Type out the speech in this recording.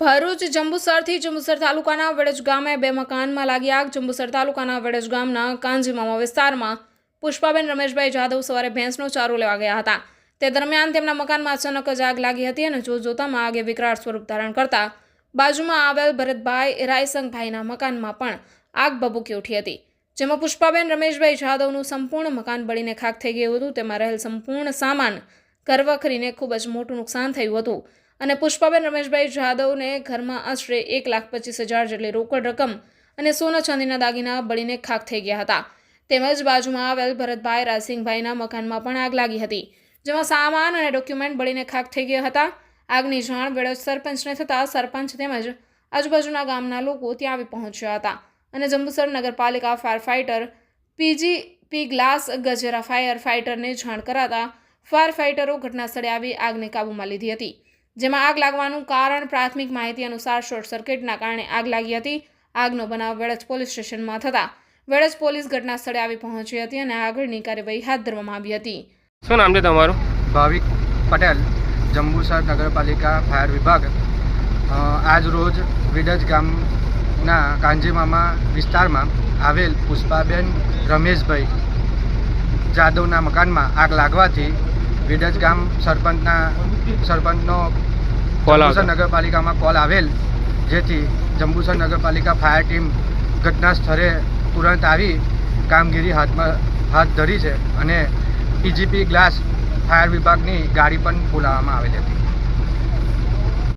ભરૂચ જંબુસરથી જંબુસર તાલુકાના વડજ ગામે બે મકાનમાં લાગી આગ. જંબુસર તાલુકાના વડજ ગામના કાંજીમામા વિસ્તારમાં પુષ્પાબેન રમેશભાઈ જાદવ સવારે ભેંસનો ચારો લેવા ગયા હતા. તે દરમિયાન તેમના મકાનમાં અચાનક જ આગ લાગી હતી અને જો જોતામાં આગે વિકરાળ સ્વરૂપ ધારણ કરતા બાજુમાં આવેલ ભરતભાઈ રાયસંગભાઈના મકાનમાં પણ આગ ભભૂકી ઉઠી હતી. જેમાં પુષ્પાબેન રમેશભાઈ જાદવનું સંપૂર્ણ મકાન બળીને ખાક થઈ ગયું હતું. તેમાં રહેલ સંપૂર્ણ સામાન ઘરવખરીને ખૂબ જ મોટું નુકસાન થયું હતું. અને પુષ્પાબેન રમેશભાઈ જાદવને ઘરમાં આશરે એક લાખ પચીસ હજાર જેટલી રોકડ રકમ અને સોના ચાંદીના દાગીના બળીને ખાખ થઈ ગયા હતા. તેમજ બાજુમાં આવેલ ભરતભાઈ રાજસિંહભાઈના મકાનમાં પણ આગ લાગી હતી, જેમાં સામાન અને ડોક્યુમેન્ટ બળીને ખાખ થઈ ગયા હતા. આગની જાણ વેળજ સરપંચને થતાં સરપંચ તેમજ આજુબાજુના ગામના લોકો ત્યાં આવી પહોંચ્યા હતા અને જંબુસર નગરપાલિકા ફાયર ફાઇટર પીજી પી ગ્લાસ ગજેરા ફાયર ફાઇટરને જાણ કરાતા ફાયર ફાઇટરો ઘટના સ્થળે આવી આગને કાબૂમાં લીધી હતી. જેમાં આગ લાગવાનું કારણ પ્રાથમિક માહિતી અનુસાર શોર્ટ સર્કિટના કારણે આગ લાગી હતી. આગનો બનાવ વેળજ પોલીસ સ્ટેશનમાં થતાં. વેળજ પોલીસ ઘટના સ્થળે આવી પહોંચી હતી અને આગળની કાર્યવાહી હાથ ધરવામાં આવી હતી. શું નામ છે તમારું? ભાવિક પટેલ જંબુસર નગરપાલિકા ફાયર વિભાગ. આજ રોજ વિડજ ગામના કાંજીમામા વિસ્તારમાં આવેલ પુષ્પાબેન રમેશભાઈ જાદવના મકાનમાં આગ લાગવાથી વિડજ ગામ સરપંચના સરપંચનો જંબુસર નગરપાલિકામાં કોલ આવેલ જેથી જંબુસર નગરપાલિકા ફાયર ટીમ ઘટના સ્થળે તુરંત આવી કામગીરી હાથમાં હાથ ધરી છે અને પીજીપી ગ્લાસ ફાયર વિભાગની ગાડી પણ બોલાવવામાં આવેલી હતી.